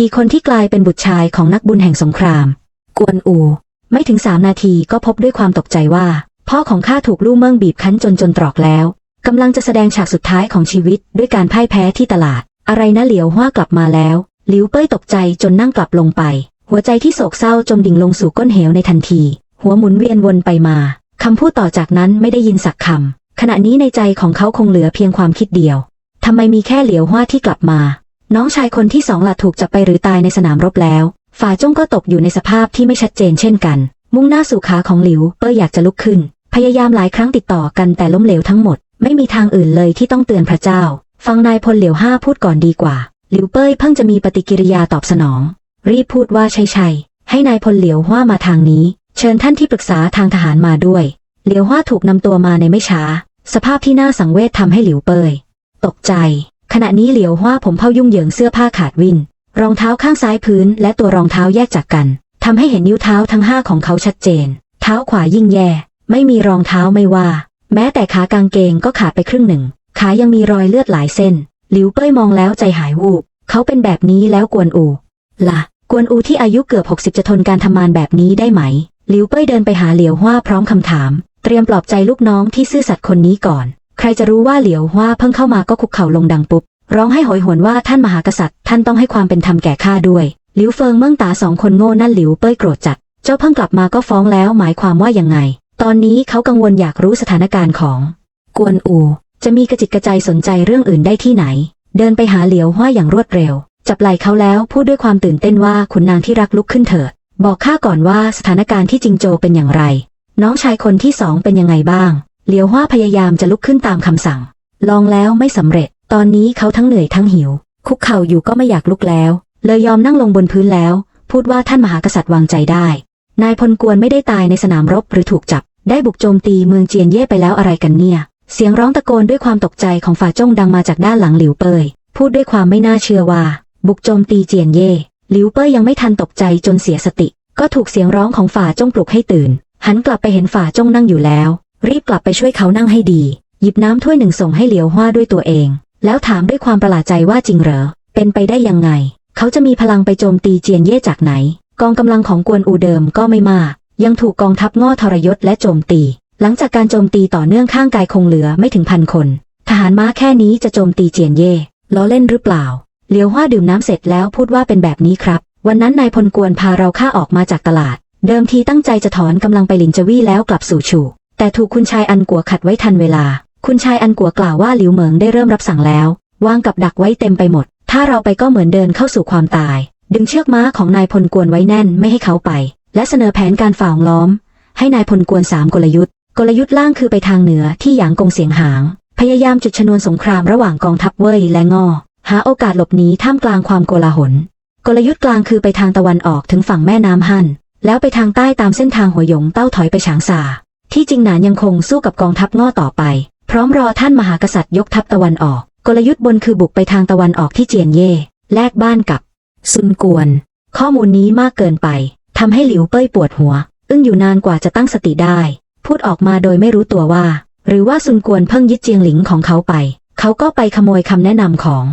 กี่คนที่กลายเป็นบุตรชายของนักบุญแห่งสงคราม กวนอู ไม่ถึงสามนาทีก็พบด้วยความตกใจว่า พ่อของข้าถูกลู่เมิ่งบีบคั้นจนจนตรอกแล้วกำลังจะแสดงฉากสุดท้ายของชีวิตด้วยการพ่ายแพ้ที่ตลาด อะไรนะเหลียวห้ากลับมาแล้วหลิวเป้ยตกใจจนนั่งกลับลงไป หัวใจที่โศกเศร้าจมดิ่งลงสู่ก้นเหวในทันที หัวหมุนเวียนวนไปมาคำพูดต่อจากนั้นไม่ได้ยินสักคำขณะนี้ในใจของเขาคงเหลือเพียงความคิดเดียวทำไมมีแค่เหลียวห้าที่กลับมา น้องชายคนที่สองหละถูกจับไปหรือตายในสนามรบแล้ว ฝ่าจงก็ตกอยู่ในสภาพที่ไม่ชัดเจนเช่นกัน มุ่งหน้าสู่ขาของหลิว เป้ยอยากจะลุกขึ้น พยายามหลายครั้งติดต่อกันแต่ล้มเหลวทั้งหมด ไม่มีทางอื่นเลยที่ต้องเตือนพระเจ้า ฟังนายพลเหลียวห้าพูดก่อนดีกว่า หลิวเป้ยเพิ่งจะมีปฏิกิริยาตอบสนอง รีบพูดว่าใช่ใช่ให้นายพลเหลียวห้ามาทางนี้ เชิญท่านที่ปรึกษาทางทหารมาด้วย เหลียวห้าถูกนำตัวมาในไม่ช้า สภาพที่น่าสังเวชทำให้หลิวเป้ยตกใจ ขณะนี้เหลียวห้าผมเผ้ายุ่งเหยิงเสื้อผ้าขาดวิน รองเท้าข้างซ้ายพื้นและตัวรองเท้าแยกจากกันทำให้เห็นนิ้วเท้าทั้งห้าของเขาชัดเจน เท้าขวายิ่งแย่ ไม่มีรองเท้าไม่ว่า แม้แต่ขากางเกงก็ขาดไปครึ่งหนึ่ง ขายังมีรอยเลือดหลายเส้น หลิวเป้ยมองแล้วใจหายวูบ เขาเป็นแบบนี้แล้วกวนอูล่ะ กวนอูที่อายุเกือบ 60 จะทนการทำงานแบบนี้ได้ไหม หลิวเป้ยเดินไปหาเหลียวหว้าพร้อมคำถาม เตรียมปลอบใจลูกน้องที่ซื่อสัตย์คนนี้ก่อน ใครจะรู้ว่าเหลียวว้าเพิ่งเข้ามาก็คุกเข่าลงดังปุ๊บ ร้องให้โหยหวนว่าท่านมหากษัตริย์ ท่านต้องให้ความเป็นธรรมแก่ข้าด้วย หลิวเฟิงเมื่องตาสองคนโง่นั่นหลิวเป้ยโกรธจัด เจ้าเพิ่งกลับมาก็ฟ้องแล้วหมายความว่ายังไง ตอนนี้เขากังวลอยากรู้สถานการณ์ของ กวนอู จะมีกระจิตกระใจสนใจเรื่องอื่นได้ที่ไหน เดินไปหาเหลียวห้าอย่างรวดเร็ว จับไหล่เขาแล้วพูดด้วยความตื่นเต้นว่าขุนนางที่รักลุกขึ้นเถิดบอกข้าก่อนว่าสถานการณ์ที่จิงโจเป็นอย่างไร น้องชายคนที่สองเป็นยังไงบ้าง เหลียวห้าพยายามจะลุกขึ้นตามคำสั่ง ลองแล้วไม่สำเร็จ ตอนนี้เขาทั้งเหนื่อยทั้งหิว คุกเข่าอยู่ก็ไม่อยากลุกแล้ว เลยยอมนั่งลงบนพื้นแล้ว พูดว่าท่านมหากษัตริย์วางใจได้ นายพลกวนไม่ได้ตายในสนามรบหรือถูกจับ ได้บุกโจมตีเมืองเจียนเย่ไปแล้วอะไรกันเนี่ย เสียงร้องตะโกนด้วยความตกใจของฝ่าจ้งดังมาจากด้านหลังหลิวเปย พูดด้วยความไม่น่าเชื่อว่า บุกโจมตีเจียนเย่หลิวเปยยังไม่ทันตกใจจนเสียสติ ก็ถูกเสียงร้องของฝ่าจ้งปลุกให้ตื่น หันกลับไปเห็นฝ่าจ้งนั่งอยู่แล้ว รีบกลับไปช่วยเขานั่งให้ดี หยิบน้ำถ้วยหนึ่งส่งให้เหลียวหว้าด้วยตัวเอง แล้วถามด้วยความประหลาดใจว่าจริงเหรอ เป็นไปได้ยังไง เขาจะมีพลังไปโจมตีเจียนเย่จากไหน กองกำลังของกวนอูเดิมก็ไม่มาก ยังถูกกองทัพง่อทรยศและโจมตี หลังจากการโจมตีต่อเนื่องข้างกายคงเหลือไม่ถึงพันคน ทหารม้าแค่นี้จะโจมตีเจียนเย่ล้อเล่นหรือเปล่า เหลียวห้าดื่มน้ำเสร็จแล้วพูดว่าเป็นแบบนี้ครับ วันนั้นนายพลกวนพาเราข้าออกมาจากตลาดเดิมทีตั้งใจจะถอนกำลังไปหลินจวี่แล้วกลับสู่ชู แต่ถูกคุณชายอันกัวขัดไว้ทันเวลา คุณชายอันกัวกล่าวว่าหลิวเหมิงได้เริ่มรับสั่งแล้ววางกับดักไว้เต็มไปหมด ถ้าเราไปก็เหมือนเดินเข้าสู่ความตาย ดึงเชือกม้าของนายพลกวนไว้แน่นไม่ให้เขาไป และเสนอแผนการฝ่าล้อม ให้นายพลกวนสามกลยุทธ์ กลยุทธ์ล่างคือไปทางเหนือที่หยางกงเสียงหาง พยายามจุดชนวนสงครามระหว่างกองทัพเว่ยและงอ หาโอกาสหลบหนีท่ามกลางความโกลาหล กลยุทธ์กลางคือไปทางตะวันออกถึงฝั่งแม่น้ำฮั่น แล้วไปทางใต้ตามเส้นทางหัวหยงเต้าถอยไปฉางซา ที่จริงหนานยังคงสู้กับกองทัพง่อต่อไป พร้อมรอท่านมหากษัตริย์ยกทัพตะวันออก กลยุทธ์บนคือบุกไปทางตะวันออกที่เจียนเย่แลกบ้านกับ ซุนกวน ข้อมูลนี้มากเกินไปทำให้หลิวเป้ยปวดหัว อึ้งอยู่นานกว่าจะตั้งสติได้ พูดออกมาโดยไม่รู้ตัวว่า หรือว่าซุนกวนเพิ่งยึดเจียงหลิงของเขาไป เขาก็ไปขโมยคำแนะนำของ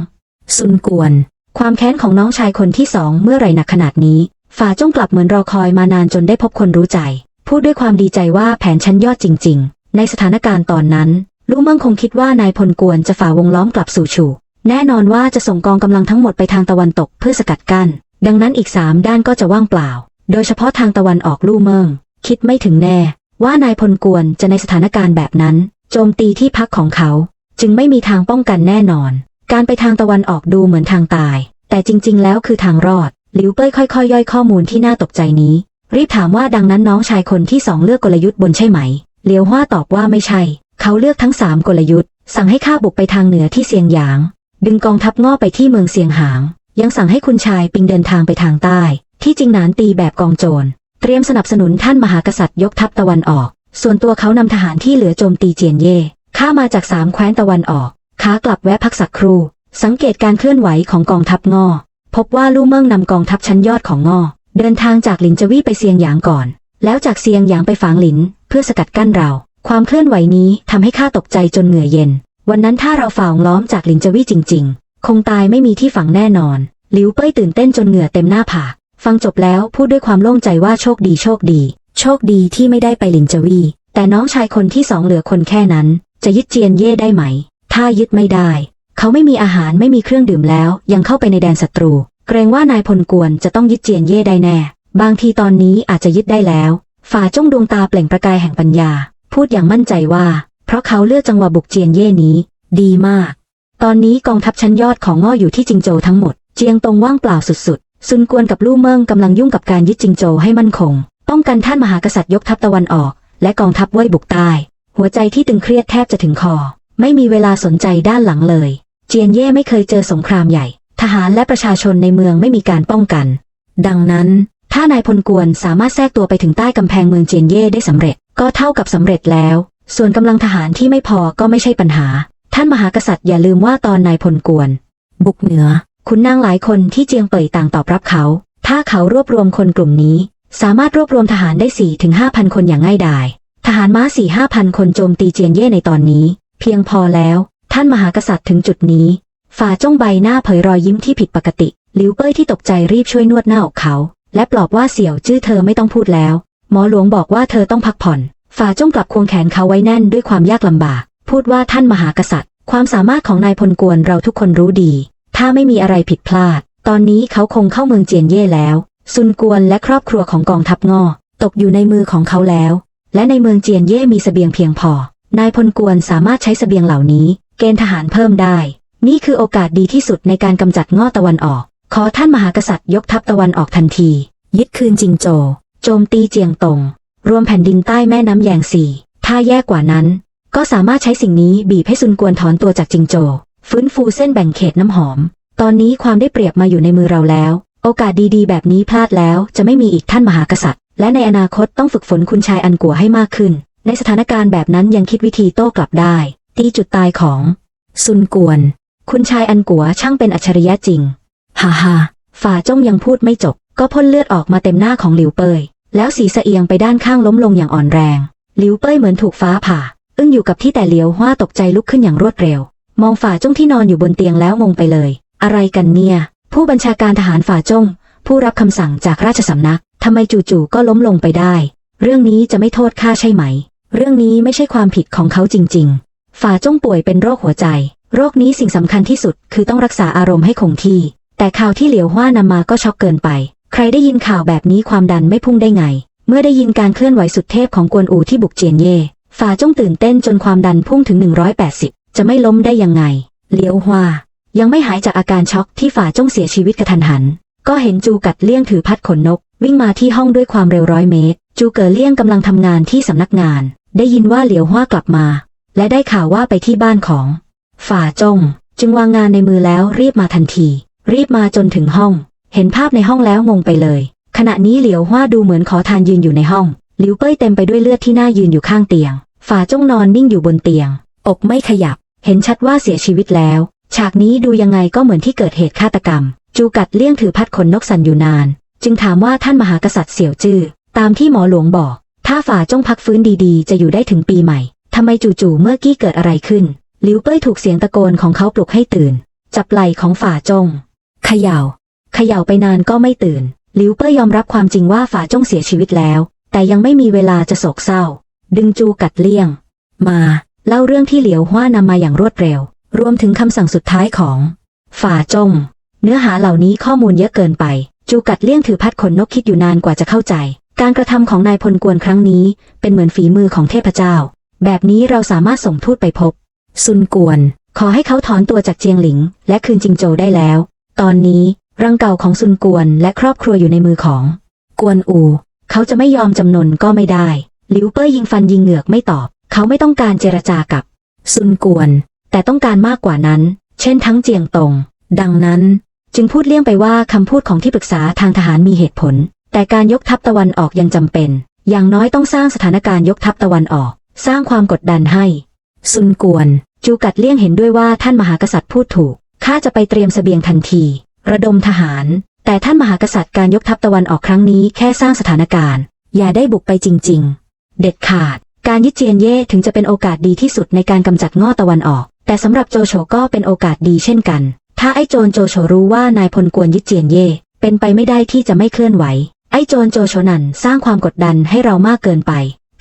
ซุนกวน ความแค้นของน้องชายคนที่สองเมื่อไหรหนักขนาดนี้ฝ่าจ้องกลับเหมือนรอคอยมานานจนได้พบคนรู้ใจ พูดด้วยความดีใจว่าแผนชั้นยอดจริง ๆ ในสถานการณ์ตอนนั้น ลู่เมิงคงคิดว่านายพลกวนจะฝ่าวงล้อมกลับสู่ชูแน่นอนว่าจะส่งกองกำลังทั้งหมดไปทางตะวันตกเพื่อสกัดกั้น ดังนั้นอีกสามด้านก็จะว่างเปล่า โดยเฉพาะทางตะวันออกลู่เมิงคิดไม่ถึงแน่ ว่านายพลกวนจะในสถานการณ์แบบนั้น โจมตีที่พักของเขา จึงไม่มีทางป้องกันแน่นอน การไปทางตะวันออกดูเหมือนทางตาย แต่จริง ๆ แล้วคือทางรอด หลิวเป้ยค่อยๆ ย่อยข้อมูลที่น่าตกใจนี้ รีบถามว่าดังนั้นน้องชายคนที่สองเลือกกลยุทธ์บนใช่ไหม เหลียวห้าตอบว่าไม่ใช่ เขาเลือกทั้งสามกลยุทธ์ สั่งให้ข้าบุกไปทางเหนือที่เซียงหยาง ดึงกองทัพง่อไปที่เมืองเซียงหาง ยังสั่งให้คุณชายปิงเดินทางไปทางใต้ ที่จริงหนานตีแบบกองโจร เตรียมสนับสนุนท่านมหากษัตริย์ยกทัพตะวันออก ส่วนตัวเขานำทหารที่เหลือโจมตีเจียนเย่ข้ามาจากสามแคว้นตะวันออก ขากลับแวะพักสักครู่ สังเกตการเคลื่อนไหวของกองทัพง่อ พบว่าลู่เมิงนำกองทัพชั้นยอดของง่อ เดินทางจากหลินจวี่ไปเซียงหยางก่อน แล้วจากเซียงหยางไปฝางหลิน เพื่อสกัดกั้นเรา ความเคลื่อนไหวนี้ทำให้ข้าตกใจจนเหงื่อเย็น วันนั้นถ้าเราฝ่าล้อมจากหลินจวี่จริง ๆ คงตายไม่มีที่ฝังแน่นอนหลิวเป้ยตื่นเต้นจนเหงื่อเต็มหน้าผากฟังจบแล้วพูดด้วยความโล่งใจว่าโชคดีโชคดี โชคดีที่ไม่ได้ไปหลินจวี แต่น้องชายคนที่สองเหลือคนแค่นั้น จะยึดเจียนเย่ได้ไหม ถ้ายึดไม่ได้ เขาไม่มีอาหารไม่มีเครื่องดื่มแล้ว ยังเข้าไปในแดนศัตรู เกรงว่านายพลกวนจะต้องยึดเจียนเย่ได้แน่ บางทีตอนนี้อาจจะยึดได้แล้ว ฝ่าจ้องดวงตาเปล่งประกายแห่งปัญญา พูดอย่างมั่นใจว่า เพราะเขาเลือกจังหวะบุกเจียนเย่นี้ ดีมาก ตอนนี้กองทัพชั้นยอดของง่ออยู่ที่จิงโจทั้งหมด เจียงตรงว่างเปล่าสุดๆ ซุนกวนกับลู่เมิงกำลังยุ่งกับการยึดจิงโจให้มั่นคง ป้องกันท่านมหากษัตริย์ยกทัพตะวันออก และกองทัพเว่ยบุกใต้ หัวใจที่ตึงเครียดแทบจะถึงคอ ไม่มีเวลาสนใจด้านหลังเลย เจียนเย่ไม่เคยเจอสงครามใหญ่ ทหารและประชาชนในเมืองไม่มีการป้องกัน ดังนั้น ถ้านายพลกวนสามารถแทรกตัวไปถึงใต้กำแพงเมืองเจียนเย่ได้สำเร็จ ก็เท่ากับสำเร็จแล้ว ส่วนกำลังทหารที่ไม่พอก็ไม่ใช่ปัญหา ท่านมหากษัตริย์อย่าลืมว่าตอนนายพลกวน บุกเหนือ คุณนางหลายคนที่เจียงเป่ยต่างตอบรับเขา ถ้าเขารวบรวมคนกลุ่มนี้ สามารถรวบรวมทหารได้4ี่ถึงห้าพันคนอย่างง่ายดาย ทหารม้าสี่ห้าพันคนโจมตีเจียนเย่ในตอนนี้ เพียงพอแล้ว ท่านมหากษัตริย์ถึงจุดนี้ ฝ่าจ้องใบหน้าเผยรอยยิ้มที่ผิดปกติ หลิวเป้ยที่ตกใจรีบช่วยนวดหน้าอกเขา และปลอบว่าเสี่ยวจื้อเธอไม่ต้องพูดแล้ว หมอหลวงบอกว่าเธอต้องพักผ่อน ฝ่าจ้องกลับควงแขนเขาไว้แน่นด้วยความยากลำบาก พูดว่าท่านมหากษัตริย์ ความสามารถของนายพลกวนเราทุกคนรู้ดี ถ้าไม่มีอะไรผิดพลาด ตอนนี้เขาคงเข้าเมืองเจียนเย่แล้ว ซุนกวนและครอบครัวของกองทัพงอ ตกอยู่ในมือของเขาแล้ว และในเมืองเจียนเย่มีเสบียงเพียงพอ นายพลกวนสามารถใช้เสบียงเหล่านี้ เกณฑ์ทหารเพิ่มได้ นี่คือโอกาสดีที่สุดในการกำจัดง้อตะวันออก ขอท่านมหากษัตริย์ยกทัพตะวันออกทันที ยึดคืนจิงโจ โจมตีเจียงตง รวมแผ่นดินใต้แม่น้ำแยงสี่ ถ้าแย่กว่านั้น ก็สามารถใช้สิ่งนี้บีบให้ซุนกวนถอนตัวจากจิงโจ ฟื้นฟูเส้นแบ่งเขตน้ำหอม ตอนนี้ความได้เปรียบมาอยู่ในมือเราแล้ว โอกาสดีๆ แบบนี้พลาดแล้วจะไม่มีอีกท่านมหากษัตริย์ และในอนาคตต้องฝึกฝนคุณชายอันกัวให้มากขึ้น ในสถานการณ์แบบนั้นยังคิดวิธีโต้กลับได้ ตีจุดตายของซุนกวน คุณชายอันกัวช่างเป็นอัจฉริยะจริง ฮ่าฮ่าฝ่าจ้งยังพูดไม่จบ ก็พ่นเลือดออกมาเต็มหน้าของหลิวเปย แล้วสีสะเอียงไปด้านข้างล้มลงอย่างอ่อนแรง หลิวเปยเหมือนถูกฟ้าผ่า อึ้งอยู่กับที่แต่เหลียวว่าตกใจลุกขึ้นอย่างรวดเร็ว มองฝ่าจ้งที่นอนอยู่บนเตียงแล้วงงไปเลย อะไรกันเนี่ย ผู้บัญชาการทหารฝ่าจ้ง ผู้รับคำสั่งจากราชสำนักทำไมจู่ๆก็ล้มลงไปได้ เรื่องนี้จะไม่โทษข้าใช่ไหม เรื่องนี้ไม่ใช่ความผิดของเขาจริง ๆ ฝ่าจ้งป่วยเป็นโรคหัวใจ โรคนี้สิ่งสำคัญที่สุดคือต้องรักษาอารมณ์ให้คงที่ แต่ข่าวที่เหลียวว่านำมาก็ช็อกเกินไป ใครได้ยินข่าวแบบนี้ความดันไม่พุ่งได้ไง เมื่อได้ยินการเคลื่อนไหวสุดเทพของกวนอูที่บุกเจียนเย่ฝ่าจ้องตื่นเต้นจนความดันพุ่งถึง 180 จะไม่ล้มได้ยังไง เหลียวฮวายังไม่หายจากอาการช็อกที่ฝ่าจ้องเสียชีวิตกระทันหัน ก็เห็นจูกัดเลี่ยงถือพัดขนนก วิ่งมาที่ห้องด้วยความเร็วร้อยเมตร จูเก๋อเลี่ยงกำลังทำงานที่สำนักงาน ได้ยินว่าเหลียวฮวากลับมา และได้ข่าวว่าไปที่บ้านของ ฝ่าจง จึงวางงานในมือแล้วรีบมาทันที รีบมาจนถึงห้อง เห็นภาพในห้องแล้วงงไปเลย ขณะนี้เหลียวฮวาดูเหมือนขอทานยืนอยู่ในห้องหลิวเป้ยเต็มไปด้วยเลือดที่หน้ายืนอยู่ข้างเตียง ฝ่าจ้องนอนนิ่งอยู่บนเตียง อกไม่ขยับ เห็นชัดว่าเสียชีวิตแล้ว ฉากนี้ดูยังไงก็เหมือนที่เกิดเหตุฆาตกรรม จูกัดเลี่ยงถือพัดขนนกสันอยู่นาน จึงถามว่าท่านมหากษัตริย์เสี่ยวจื้อตามที่หมอหลวงบอก ถ้าฝ่าจ้องพักฟื้นดีๆ จะอยู่ได้ถึงปีใหม่ทำไมจู่ๆเมื่อกี้เกิดอะไรขึ้น ลิวเป้ยถูกเสียงตะโกนของเขาปลุกให้ตื่น จับไหล่ของฝ่าจงเขยา่าเขย่าไปนานก็ไม่ตื่นหลิวเป้ยยอมรับความจริงว่าฝ่าจงเสียชีวิตแล้ว แต่ยังไม่มีเวลาจะโศกเศร้า ดึงจูกัดเลี่ยง มาเล่าเรื่องที่เหลียวห้านำมาอย่างรวดเร็ว รวมถึงคำสั่งสุดท้ายของ ฝ่าจง เนื้อหาเหล่านี้ข้อมูลเยอะเกินไป จูกัดเลี่ยงถือพัดขนนกคิดอยู่นานกว่าจะเข้าใจ การกระทำของนายพลกวนครั้งนี้ เป็นเหมือนฝีมือของเทพเจ้า แบบนี้เราสามารถส่งทูตไปพบ ซุนกวน ขอให้เขาถอนตัวจากเจียงหลิง และคืนจิงโจได้แล้ว ตอนนี้รังเก่าของซุนกวนและครอบครัวอยู่ในมือของ กวนอู เขาจะไม่ยอมจำนนก็ไม่ได้หลิวเป้ยยิงฟันยิงเหงือกไม่ตอบ เขาไม่ต้องการเจรจากับ ซุนกวน แต่ต้องการมากกว่านั้น เช่นทั้งเจียงตง ดังนั้น จึงพูดเลี่ยงไปว่าคำพูดของที่ปรึกษาทางทหารมีเหตุผล แต่การยกทัพตะวันออกยังจำเป็น อย่างน้อยต้องสร้างสถานการณ์ยกทัพตะวันออก สร้างความกดดันให้ ซุนกวน จูกัดเลี่ยงเห็นด้วยว่าท่านมหากษัตริย์พูดถูก ข้าจะไปเตรียมเสบียงทันที ระดมทหาร แต่ท่านมหากษัตริย์การยกทัพตะวันออกครั้งนี้แค่สร้างสถานการณ์ อย่าได้บุกไปจริง ๆ เด็ดขาด การยึดเจียนเย่ถึงจะเป็นโอกาสดีที่สุดในการกำจัดง้อตะวันออก แต่สำหรับโจโฉก็เป็นโอกาสดีเช่นกัน ถ้าไอ้โจรโจโฉรู้ว่านายพลกวนยึดเจียนเย่เป็นไปไม่ได้ที่จะไม่เคลื่อนไหว ไอ้โจรโจโฉนันสร้างความกดดันให้เรามากเกินไป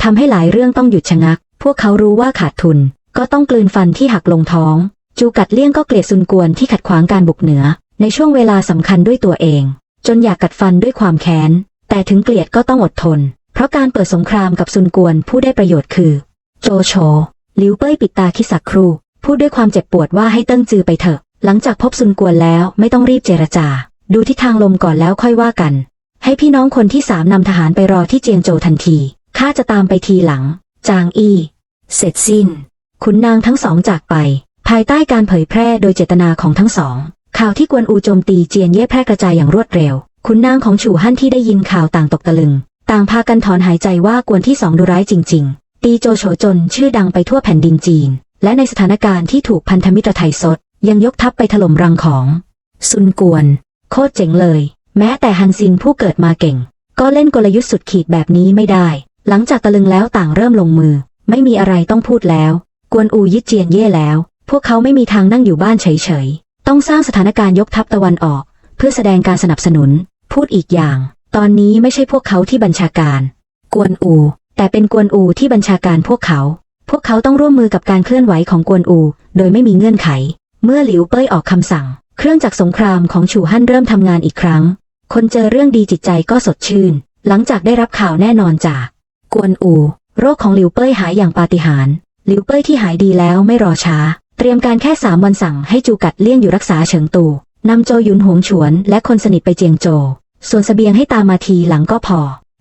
ทำให้หลายเรื่องต้องหยุดชะงัก พวกเขารู้ว่าขาดทุน ก็ต้องกลืนฟันที่หักลงท้อง จูกัดเลี่ยงก็เกลียดซุนกวนที่ขัดขวางการบุกเหนือ ในช่วงเวลาสำคัญด้วยตัวเอง จนอยากกัดฟันด้วยความแค้น แต่ถึงเกลียดก็ต้องอดทน เพราะการเปิดสงครามกับซุนกวนผู้ได้ประโยชน์คือ โจโฉหลิวเป้ยปิดตาคิดสักครู่พูดด้วยความเจ็บปวดว่าให้เติ้งจือไปเถอะ หลังจากพบซุนกวนแล้วไม่ต้องรีบเจรจา ดูทิศทางลมก่อนแล้วค่อยว่ากัน ให้พี่น้องคนที่สามนำทหารไปรอที่เจียงโจวทันทีข้าจะตามไปทีหลัง จางอี้ เสร็จสิ้น ขุนนางทั้งสองจากไป ภายใต้การเผยแพร่โดยเจตนาของทั้งสอง ข่าวที่กวนอูโจมตีเจียนเย่แพร่กระจายอย่างรวดเร็ว ขุนนางของฉู่ฮั่นที่ได้ยินข่าวต่างตกตะลึง ต่างพากันถอนหายใจว่ากวนที่สองดูร้ายจริง ๆ ตีโจโฉจนชื่อดังไปทั่วแผ่นดินจีน และในสถานการณ์ที่ถูกพันธมิตรไทยซดยังยกทัพไปถล่มรังของซุนกวน โคตรเจ๋งเลย แม้แต่ฮันซินผู้เกิดมาเก่ง ก็เล่นกลยุทธ์สุดขีดแบบนี้ไม่ได้ หลังจากตะลึงแล้วต่างเริ่มลงมือ ไม่มีอะไรต้องพูดแล้ว กวนอูยึดเจียนเย่แล้ว พวกเขาไม่มีทางนั่งอยู่บ้านเฉยๆ ต้องสร้างสถานการณ์ยกทัพตะวันออก เพื่อแสดงการสนับสนุน พูดอีกอย่าง ตอนนี้ไม่ใช่พวกเขาที่บัญชาการ กวนอู แต่เป็นกวนอูที่บัญชาการพวกเขา พวกเขาต้องร่วมมือกับการเคลื่อนไหวของกวนอู โดยไม่มีเงื่อนไข เมื่อหลิวเป้ยออกคำสั่ง เครื่องจักรสงครามของฉู่ฮั่นเริ่มทำงานอีกครั้ง คนเจอเรื่องดีจิตใจก็สดชื่น หลังจากได้รับข่าวแน่นอนจาก กวนอู โรคของหลิวเป้ยหายอย่างปาฏิหาริย์หลิวเป้ยที่หายดีแล้วไม่รอช้า เตรียมการแค่สามวันสั่งให้จูกัดเลี่ยงอยู่รักษาเฉิงตูนำโจยุนหวงฉวนและคนสนิทไปเจียงโจ ส่วนเสบียงให้ตามมาทีหลังก็พอ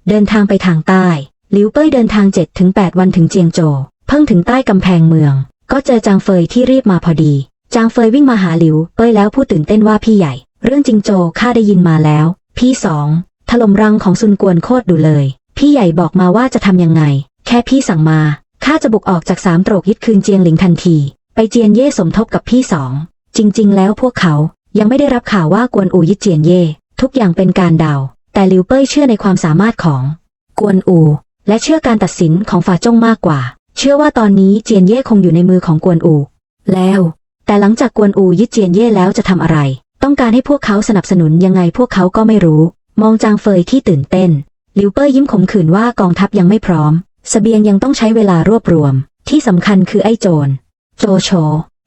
เดินทางไปทางใต้หลิวเป้ยเดินทาง7ถึง8วันถึงเจียงโจ เพิ่งถึงใต้กำแพงเมือง ก็เจอจางเฟยที่รีบมาพอดี จางเฟยวิ่งมาหาหลิวเป้ยแล้วพูดตื่นเต้นว่าพี่ใหญ่ เรื่องจิงโจข้าได้ยินมาแล้ว พี่สองถล่มรังของซุนกวนโคตรดูเลย พี่ใหญ่บอกมาว่าจะทำยังไง ค่พี่สั่งมาข้าจะบุกออกจากสามโตรกยึดคืนเจียงหลิงทันที ไปเจียนเย่สมทบกับพี่สอง จริง ๆ แล้วพวกเขายังไม่ได้รับข่าวว่ากวนอูยึดเจียนเย่ทุกอย่างเป็นการเดา แต่ลิวเป้ยเชื่อในความสามารถของกวนอู และเชื่อการตัดสินของฝาจ้งมากกว่า เชื่อว่าตอนนี้เจียนเย่คงอยู่ในมือของกวนอู แล้ว แต่หลังจากกวนอูยึดเจียนเย่แล้วจะทำอะไร ต้องการให้พวกเขาสนับสนุนยังไงพวกเขาก็ไม่รู้ มองจางเฟยที่ตื่นเต้นลิวเป้ยยิ้มขมขื่นว่ากองทัพยังไม่พร้อม สเสบียงยังต้องใช้เวลารวบรวม ที่สำคัญคือไอ้โจร โจโฉ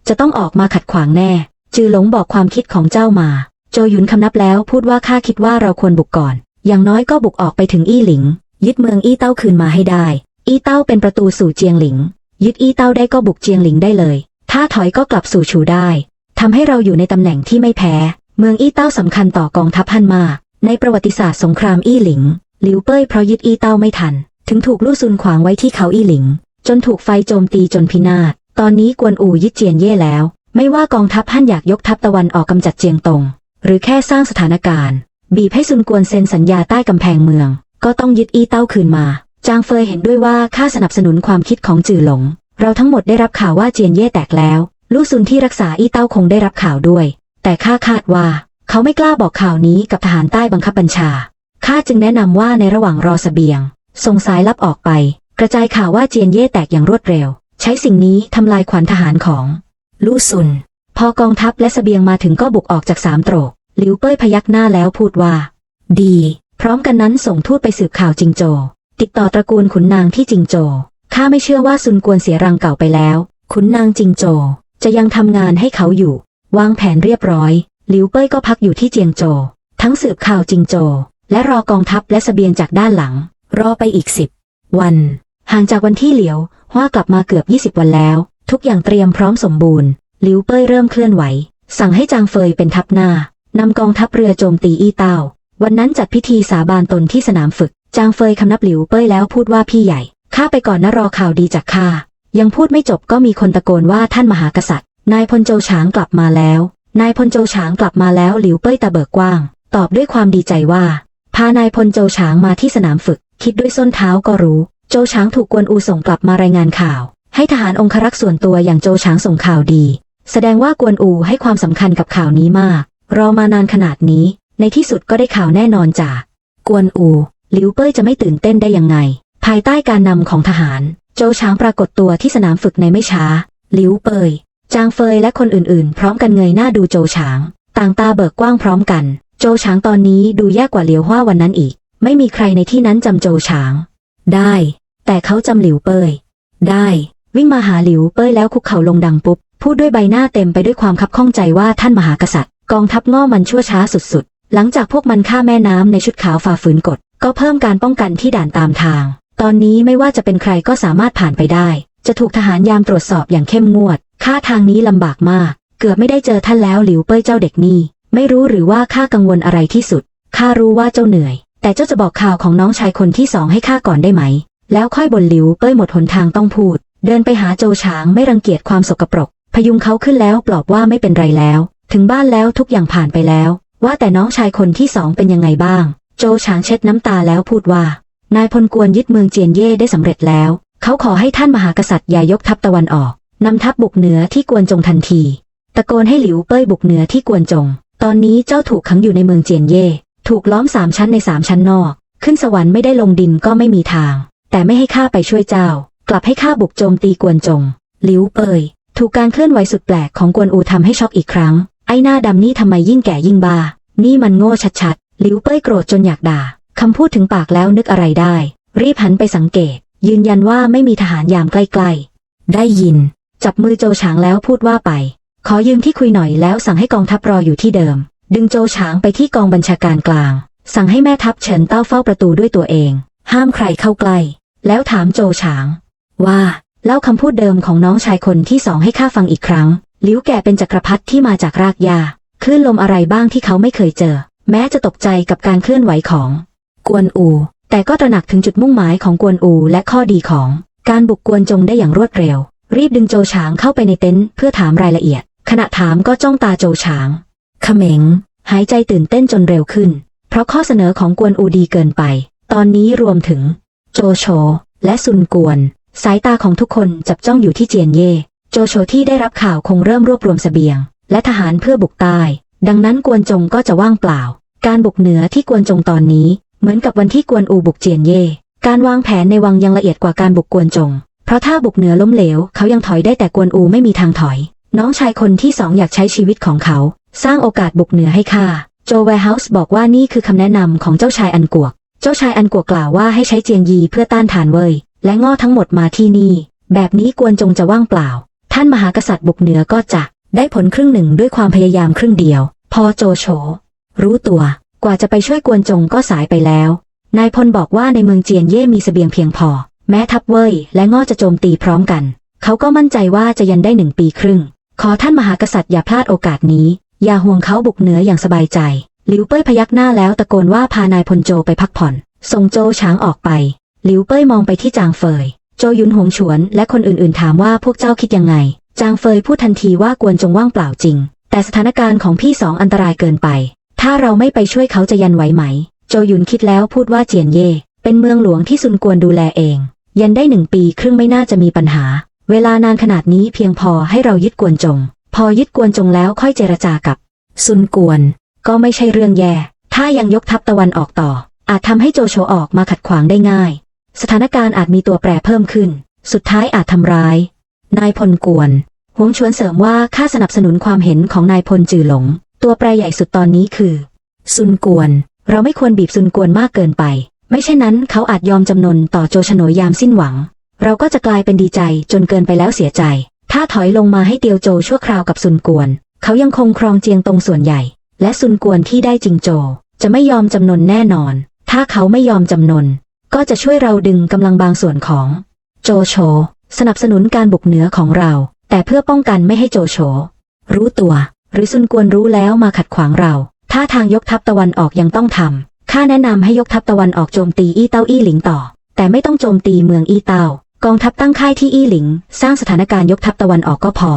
จะต้องออกมาขัดขวางแน่ จือหลงบอกความคิดของเจ้ามา โจหยุนคำนับแล้วพูดว่าข้าคิดว่าเราควรบุกก่อน อย่างน้อยก็บุกออกไปถึงอี้หลิง ยึดเมืองอี้เต้าคืนมาให้ได้ อี้เต้าเป็นประตูสู่เจียงหลิง ยึดอี้เต้าได้ก็บุกเจียงหลิงได้เลย ถ้าถอยก็กลับสู่ชูได้ทำให้เราอยู่ในตำแหน่งที่ไม่แพ้ เมืองอี้เต้าสำคัญต่อกองทัพฮั่นมากในประวัติศาสตร์สงครามอี้หลิง หลิวเป้ยเพราะยึดอี้เต้าไม่ทัน ถึงถูกลู่ซุนขวางไว้ที่เขาอี้หลิง จนถูกไฟโจมตีจนพินาศ ตอนนี้กวนอูยึดเจียนเย่แล้ว ไม่ว่ากองทัพฮั่นอยากยกทัพตะวันออกกำจัดเจียงตง หรือแค่สร้างสถานการณ์ บีบให้ซุนกวนเซ็นสัญญาใต้กำแพงเมือง ก็ต้องยึดอี้เต้าคืนมา จางเฟยเห็นด้วยว่าข้าสนับสนุนความคิดของจือหลง เราทั้งหมดได้รับข่าวว่าเจียนเย่แตกแล้วลู่ซุนที่รักษาอี้เต้าคงได้รับข่าวด้วย แต่ข้าคาดว่า เขาไม่กล้าบอกข่าวนี้กับทหารใต้บังคับบัญชาข้าจึงแนะนำว่าในระหว่างรอเสบียง ส่งสายลับออกไป กระจายข่าวว่าเจียนเย่แตกอย่างรวดเร็ว ใช้สิ่งนี้ทำลายขวัญทหารของลู่ซุน พอกองทัพและเสบียงมาถึงก็บุกออกจากสามโตรกหลิวเป้ยพยักหน้าแล้วพูดว่า ดี พร้อมกันนั้นส่งทูตไปสืบข่าวจิงโจ ติดต่อตระกูลขุนนางที่จิงโจข้าไม่เชื่อว่าซุนกวนเสียรังเก่าไปแล้ว ขุนนางจิงโจ จะยังทำงานให้เขาอยู่ วางแผนเรียบร้อย หลิวเป้ยก็พักอยู่ที่เจียงโจ ทั้งสืบข่าวจิงโจ และรอกองทัพและเสบียงจากด้านหลัง รอไปอีกสิบวัน ห่างจากวันที่เหลียวว่ากลับมาเกือบ 20 วันแล้ว ทุกอย่างเตรียมพร้อมสมบูรณ์หลิวเป้ยเริ่มเคลื่อนไหว สั่งให้จางเฟยเป็นทัพหน้านำกองทัพเรือโจมตีอี้เต้า วันนั้นจัดพิธีสาบานตนที่สนามฝึก จางเฟยคำนับหลิวเป้ยแล้วพูดว่าพี่ใหญ่ข้าไปก่อนนะรอข่าวดีจากข้ายังพูดไม่จบก็มีคนตะโกนว่าท่านมหากษัตริย์ นายพลโจฉางกลับมาแล้ว นายพลโจฉางกลับมาแล้วหลิวเป้ยตาเบิกกว้าง ตอบด้วยความดีใจว่า พานายพลโจฉางมาที่สนามฝึก คิดด้วยส้นเท้าก็รู้ โจฉางถูกกวนอูส่งกลับมารายงานข่าว ให้ทหารองครักษ์ส่วนตัวอย่างโจฉางส่งข่าวดี แสดงว่ากวนอูให้ความสำคัญกับข่าวนี้มาก รอมานานขนาดนี้ ในที่สุดก็ได้ข่าวแน่นอนจากกวนอูหลิวเป้ยจะไม่ตื่นเต้นได้ยังไง ภายใต้การนำของทหาร โจช้างปรากฏตัวที่สนามฝึกในไม่ช้าหลิวเป้ยจางเฟยและคนอื่นๆ พร้อมกันเงยหน้าดูโจฉาง ต่างตาเบิกกว้างพร้อมกัน โจฉางตอนนี้ดูแย่กว่าเหลียวว่าวันนั้นอีก ไม่มีใครในที่นั้นจำโจฉาง ได้ แต่เขาจำหลิวเปยได้ วิ่งมาหาหลิวเป้ยแล้วคุกเข่าลงดังปุ๊บ พูดด้วยใบหน้าเต็มไปด้วยความคับข้องใจว่าท่านมหากษัตริย์ กองทัพง่อมันชั่วช้าสุดๆ หลังจากพวกมันฆ่าแม่น้ำในชุดขาวฝ่าฝืนกฎ ก็เพิ่มการป้องกันที่ด่านตามทาง ตอนนี้ไม่ว่าจะเป็นใครก็สามารถผ่านไปได้ จะถูกทหารยามตรวจสอบอย่างเข้มงวด ค่าทางนี้ลำบากมาก เกือบไม่ได้เจอท่านแล้วหลิวเป้ยเจ้าเด็กนี่ ไม่รู้หรือว่าข้ากังวลอะไรที่สุด ข้ารู้ว่าเจ้าเหนื่อย แต่เจ้าจะบอกข่าวของน้องชายคนที่สองให้ข้าก่อนได้ไหม แล้วค่อยบนหลิวเป้ยหมดหนทางต้องพูด เดินไปหาโจฉางไม่รังเกียจความสกปรก พยุงเขาขึ้นแล้วปลอบว่าไม่เป็นไรแล้ว ถึงบ้านแล้วทุกอย่างผ่านไปแล้ว ว่าแต่น้องชายคนที่สองเป็นยังไงบ้าง โจฉางเช็ดน้ำตาแล้วพูดว่า นายพลกวนยึดเมืองเจียนเย่ได้สำเร็จแล้ว เขาขอให้ท่านมหากษัตริย์อย่ายกทัพตะวันออกนำทัพบุกเหนือที่กวนจงทันที ตะโกนให้หลิวเป้ยบุกเหนือที่กวนจง ตอนนี้เจ้าถูกขังอยู่ในเมืองเจียนเย่ ถูกล้อมสามชั้นในสามชั้นนอก ขึ้นสวรรค์ไม่ได้ลงดินก็ไม่มีทาง แต่ไม่ให้ข้าไปช่วยเจ้า กลับให้ข้าบุกโจมตีกวนจงหลิวเปยถูกการเคลื่อนไหวสุดแปลกของกวนอูทำให้ช็อกอีกครั้ง ไอ้หน้าดำนี่ทำไมยิ่งแก่ยิ่งบ้า นี่มันโง่ชัดๆหลิวเปยโกรธจนอยากด่าคำพูดถึงปากแล้วนึกอะไรได้ รีบหันไปสังเกต ยืนยันว่าไม่มีทหารยามใกล้ๆ ได้ยิน จับมือโจฉางแล้วพูดว่าไป ขอยืมที่คุยหน่อยแล้วสั่งให้กองทัพรออยู่ที่เดิม ดึงโจฉางไปที่กองบัญชาการกลาง สั่งให้แม่ทัพเฉินเต้าเฝ้าประตูด้วยตัวเอง ห้ามใครเข้าใกล้ แล้วถามโจฉาง ว่าเล่าคำพูดเดิมของน้องชายคนที่สองให้ข้าฟังอีกครั้งลิ้วแก่เป็นจักรพรรดิที่มาจากรากหญ้าคลื่นลมอะไรบ้างที่เขาไม่เคยเจอ แม้จะตกใจกับการเคลื่อนไหวของ กวนอู แต่ก็ตระหนักถึงจุดมุ่งหมายของกวนอูและข้อดีของการบุกกวนจงได้อย่างรวดเร็ว รีบดึงโจฉางเข้าไปในเต็นท์เพื่อถามรายละเอียด ขณะถามก็จ้องตาโจฉาง เขม็ง หายใจตื่นเต้นจนเร็วขึ้น เพราะข้อเสนอของกวนอูดีเกินไป ตอนนี้รวมถึง โจโฉและซุนกวน สายตาของทุกคนจับจ้องอยู่ที่เจียนเย่ โจโฉที่ได้รับข่าวคงเริ่มรวบรวมเสบียง และทหารเพื่อบุกใต้ ดังนั้นกวนจงก็จะว่างเปล่า การบุกเหนือที่กวนจงตอนนี้ เหมือนกับวันที่กวนอูบุกเจียนเย่ การวางแผนในวังยังละเอียดกว่าการบุกกวนจง เพราะถ้าบุกเหนือล้มเหลว เขายังถอยได้แต่กวนอูไม่มีทางถอย น้องชายคนที่สองอยากใช้ชีวิตของเขา สร้างโอกาสบุกเหนือให้ข้าโจแวร์เฮาส์บอกว่านี่คือคำแนะนำของเจ้าชายอันกวก เจ้าชายอันกวกกล่าวว่าให้ใช้เจียงยีเพื่อต้านทานเว่ยและง้อทั้งหมดมาที่นี่ แบบนี้กวนจงจะว่างเปล่า ท่านมหากษัตริย์บุกเหนือก็จะได้ผลครึ่งหนึ่งด้วยความพยายามครึ่งเดียว พอโจโฉรู้ตัว กว่าจะไปช่วยกวนจงก็สายไปแล้ว นายพลบอกว่าในเมืองเจียนเย่มีเสบียงเพียงพอ แม้ทัพเว่ยและง้อจะโจมตีพร้อมกัน เขาก็มั่นใจว่าจะยันได้หนึ่งปีครึ่ง ขอท่านมหากษัตริย์อย่าพลาดโอกาสนี้ อย่าห่วงเขาบุกเหนืออย่างสบายใจ หลิวเป้ยพยักหน้าแล้วตะโกนว่าพานายพลโจไปพักผ่อน ส่งโจช้างออกไป หลิวเป้ยมองไปที่จางเฟย โจยุนหงฉวนและคนอื่นๆ ถามว่าพวกเจ้าคิดยังไง จางเฟยพูดทันทีว่ากวนจงว่างเปล่าจริง แต่สถานการณ์ของพี่สองอันตรายเกินไป ถ้าเราไม่ไปช่วยเขาจะยันไหวไหม โจยุนคิดแล้วพูดว่าเจียนเย่ เป็นเมืองหลวงที่ซุนกวนดูแลเอง ยันได้หนึ่งปีครึ่งไม่น่าจะมีปัญหา เวลานานขนาดนี้เพียงพอให้เรายึดกวนจง พอยึดกวนจงแล้วค่อยเจรจากับ ซุนกวน ก็ไม่ใช่เรื่องแย่ ถ้ายังยกทัพตะวันออกต่อ อาจทำให้โจโฉออกมาขัดขวางได้ง่าย สถานการณ์อาจมีตัวแปรเพิ่มขึ้น สุดท้ายอาจทำร้าย นายพลกวนหวงชวนเสริมว่าข้าสนับสนุนความเห็นของนายพลจือหลง ตัวแปรใหญ่สุดตอนนี้คือ ซุนกวน เราไม่ควรบีบซุนกวนมากเกินไป ไม่เช่นนั้นเขาอาจยอมจำนนต่อโจชโนยามสิ้นหวัง เราก็จะกลายเป็นดีใจจนเกินไปแล้วเสียใจ ถ้าถอยลงมาให้เตียวโจชั่วคราวกับซุนกวน เขายังคงครองเจียงตรงส่วนใหญ่ และซุนกวนที่ได้จิงโจ จะไม่ยอมจำนนแน่นอน ถ้าเขาไม่ยอมจำนน ก็จะช่วยเราดึงกำลังบางส่วนของ โจโฉสนับสนุนการบุกเหนือของเรา แต่เพื่อป้องกันไม่ให้โจโฉรู้ตัว หรือซุนกวนรู้แล้วมาขัดขวางเรา ถ้าทางยกทัพตะวันออกยังต้องทำข้าแนะนำให้ยกทัพตะวันออกโจมตีอี้เต้าอี้หลิงต่อ แต่ไม่ต้องโจมตีเมืองอี้เต้า กองทัพตั้งค่ายที่อี้หลิง สร้างสถานการณ์ยกทัพตะวันออกก็พอ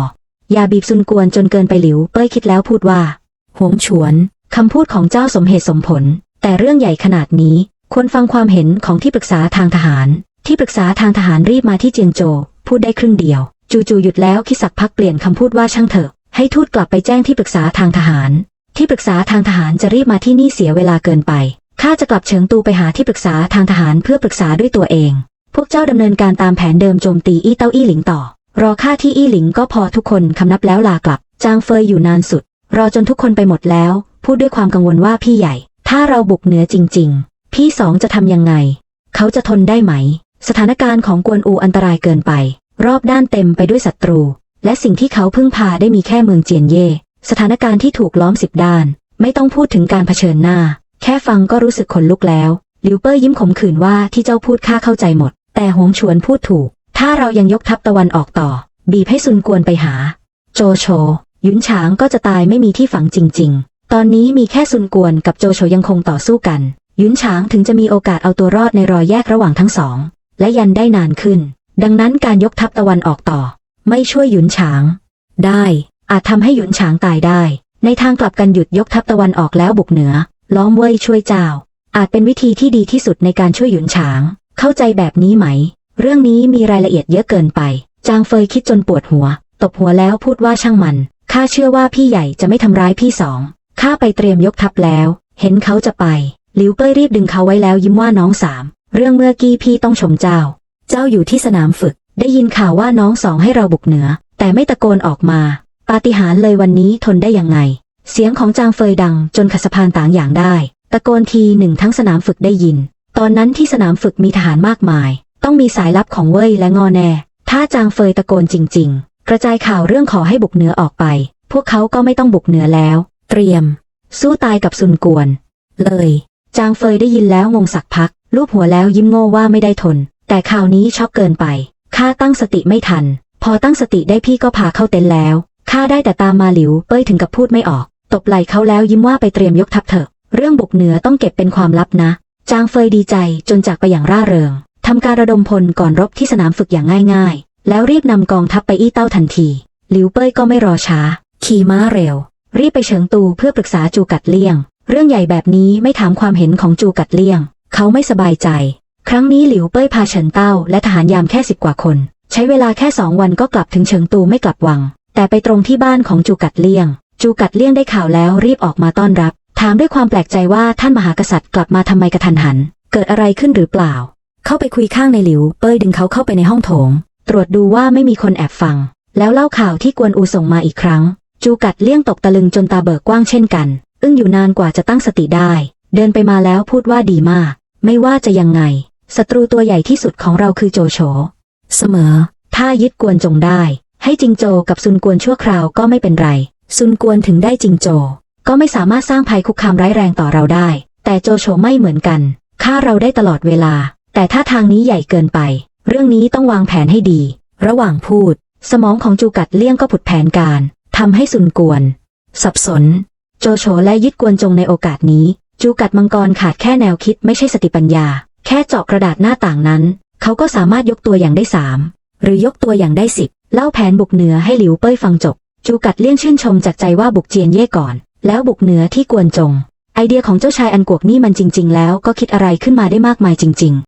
อย่าบีบซุนกวนจนเกินไปหลิว เป้ยคิดแล้วพูดว่าหวงฉวนคำพูดของเจ้าสมเหตุสมผล แต่เรื่องใหญ่ขนาดนี้ ควรฟังความเห็นของที่ปรึกษาทางทหาร ที่ปรึกษาทางทหารรีบมาที่เจียงโจ พูดได้ครึ่งเดียว จู่ๆหยุดแล้วคิดสักพักเปลี่ยนคำพูดว่าช่างเถอะ ให้ทูตกลับไปแจ้งที่ปรึกษาทางทหาร ที่ปรึกษาทางทหารจะรีบมาที่นี่เสียเวลาเกินไปข้าจะกลับเฉิงตูไปหาที่ปรึกษาทางทหารเพื่อปรึกษาด้วยตัวเอง พวกเจ้าดำเนินการตามแผนเดิมโจมตีอี้เต้าอี้หลิงต่อ รอข้าที่อี้หลิงก็พอทุกคนคำนับแล้วลากลับ จางเฟยอยู่นานสุด รอจนทุกคนไปหมดแล้ว พูดด้วยความกังวลว่าพี่ใหญ่ ถ้าเราบุกเหนือจริง ๆ พี่สองจะทำยังไง เขาจะทนได้ไหม สถานการณ์ของกวนอูอันตรายเกินไป รอบด้านเต็มไปด้วยศัตรู และสิ่งที่เขาพึ่งพาได้มีแค่เมืองเจียนเย่สถานการณ์ที่ถูกล้อมสิบด้าน ไม่ต้องพูดถึงการเผชิญหน้า แค่ฟังก็รู้สึกขนลุกแล้วลิวเป้ยยิ้มขมขื่นว่าที่เจ้าพูดข้าเข้าใจหมด แต่หงฉวนพูดถูก ถ้าเรายังยกทัพตะวันออกต่อ บีบให้ซุนกวนไปหา โจโฉยุนฉางก็จะตายไม่มีที่ฝังจริง ๆ ตอนนี้มีแค่ซุนกวนกับโจโฉยังคงต่อสู้กัน ยุนฉางถึงจะมีโอกาสเอาตัวรอดในรอยแยกระหว่างทั้งสอง และยันได้นานขึ้น ดังนั้นการยกทัพตะวันออกต่อ ไม่ช่วยยุนฉาง ได้ อาจทำให้ยุนฉางตายได้ ในทางกลับกันหยุดยกทัพตะวันออกแล้วบุกเหนือ ล้อมเว่ยช่วยเจ้า อาจเป็นวิธีที่ดีที่สุดในการช่วยหยุนฉาง เข้าใจแบบนี้ไหม เรื่องนี้มีรายละเอียดเยอะเกินไป จางเฟยคิดจนปวดหัว ตบหัวแล้วพูดว่าช่างมัน ข้าเชื่อว่าพี่ใหญ่จะไม่ทำร้ายพี่สอง ข้าไปเตรียมยกทัพแล้ว เห็นเขาจะไป หลิวเป้ยรีบดึงเขาไว้แล้วยิ้มว่าน้องสาม เรื่องเมื่อกี้พี่ต้องชมเจ้า เจ้าอยู่ที่สนามฝึก ได้ยินข่าวว่าน้องสองให้เราบุกเหนือ แต่ไม่ตะโกนออกมา ปาฏิหาริย์เลยวันนี้ทนได้ยังไง เสียงของจางเฟยดังจนขสะพานต่างอย่างได้ ตะโกนทีหนึ่งทั้งสนามฝึกได้ยิน ตอนนั้นที่สนามฝึกมีทหารมากมาย ต้องมีสายลับของเว่ยและงอแน ถ้าจางเฟยตะโกนจริง ๆ กระจายข่าวเรื่องขอให้บุกเหนือออกไป พวกเขาก็ไม่ต้องบุกเหนือแล้ว เตรียม สู้ตายกับซุนกวน เลย จางเฟยได้ยินแล้วงงสักพักลูบหัวแล้วยิ้มโง่ว่าไม่ได้ทน แต่ข่าวนี้ช็อกเกินไปข้าตั้งสติไม่ทัน พอตั้งสติได้พี่ก็พาเข้าเต็นท์แล้วข้าได้แต่ตามมาหลิว เป้ยถึงกับพูดไม่ออก ตบไหล่เขาแล้วยิ้มว่าไปเตรียมยกทัพเถอะ เรื่องบุกเหนือต้องเก็บเป็นความลับนะ จางเฟยดีใจจนจากไปอย่างร่าเริงทำการระดมพลก่อนรบที่สนามฝึกอย่างง่ายๆ แล้วรีบนำกองทัพไปอี้เต้าทันที หลิวเป้ยก็ไม่รอช้า ขี่ม้าเร็ว รีบไปเฉิงตูเพื่อปรึกษาจูกัดเลี่ยง เรื่องใหญ่แบบนี้ไม่ถามความเห็นของจูกัดเลี่ยง เขาไม่สบายใจ ครั้งนี้หลิวเป้ยพาเฉินเต้าและทหารยามแค่สิบกว่าคน ใช้เวลาแค่สองวันก็กลับถึงเฉิงตูไม่กลับวัง แต่ไปตรงที่บ้านของจูกัดเลี่ยง จูกัดเลี่ยงได้ข่าวแล้วรีบออกมาต้อนรับ ถามด้วยความแปลกใจว่าท่านมหากษัตริย์กลับมาทำไมกระทันหัน เกิดอะไรขึ้นหรือเปล่า เข้าไปคุยข้างในหลิว เป้ยดึงเขาเข้าไปในห้องโถง ตรวจดูว่าไม่มีคนแอบฟัง แล้วเล่าข่าวที่กวนอูส่งมาอีกครั้ง จูกัดเลี่ยงตกตะลึงจนตาเบิกกว้างเช่นกัน อึ้งอยู่นานกว่าจะตั้งสติได้ เดินไปมาแล้วพูดว่าดีมาก ไม่ว่าจะยังไงศัตรูตัวใหญ่ที่สุดของเราคือโจโฉเสมอ ถ้ายึดกวนจงได้ ให้จิงโจกับซุนกวนชั่วคราวก็ไม่เป็นไร ซุนกวนถึงได้จิงโจ ก็ไม่สามารถสร้างภัยคุกคามร้ายแรงต่อเราได้ แต่โจโฉไม่เหมือนกันฆ่าเราได้ตลอดเวลา แต่ถ้าทางนี้ใหญ่เกินไป เรื่องนี้ต้องวางแผนให้ดี ระหว่างพูด สมองของจูกัดเลี่ยงก็ผุดแผนการทำให้ซุนกวน สับสน โจโฉและยึดกวนจงในโอกาสนี้ จูกัดมังกรขาดแค่แนวคิดไม่ใช่สติปัญญา แค่เจาะกระดาษหน้าต่างนั้น เขาก็สามารถยกตัวอย่างได้สามหรือยกตัวอย่างได้สิบเล่าแผนบุกเหนือให้หลิวเป้ยฟังจบ จูกัดเลี่ยงชื่นชมจากใจว่าบุกเจียนเย่ก่อน แล้วบุกเหนือที่กวนจง ไอเดียของเจ้าชายอันกวกนี่มันจริง ๆ แล้วก็คิดอะไรขึ้นมาได้มากมายจริงๆ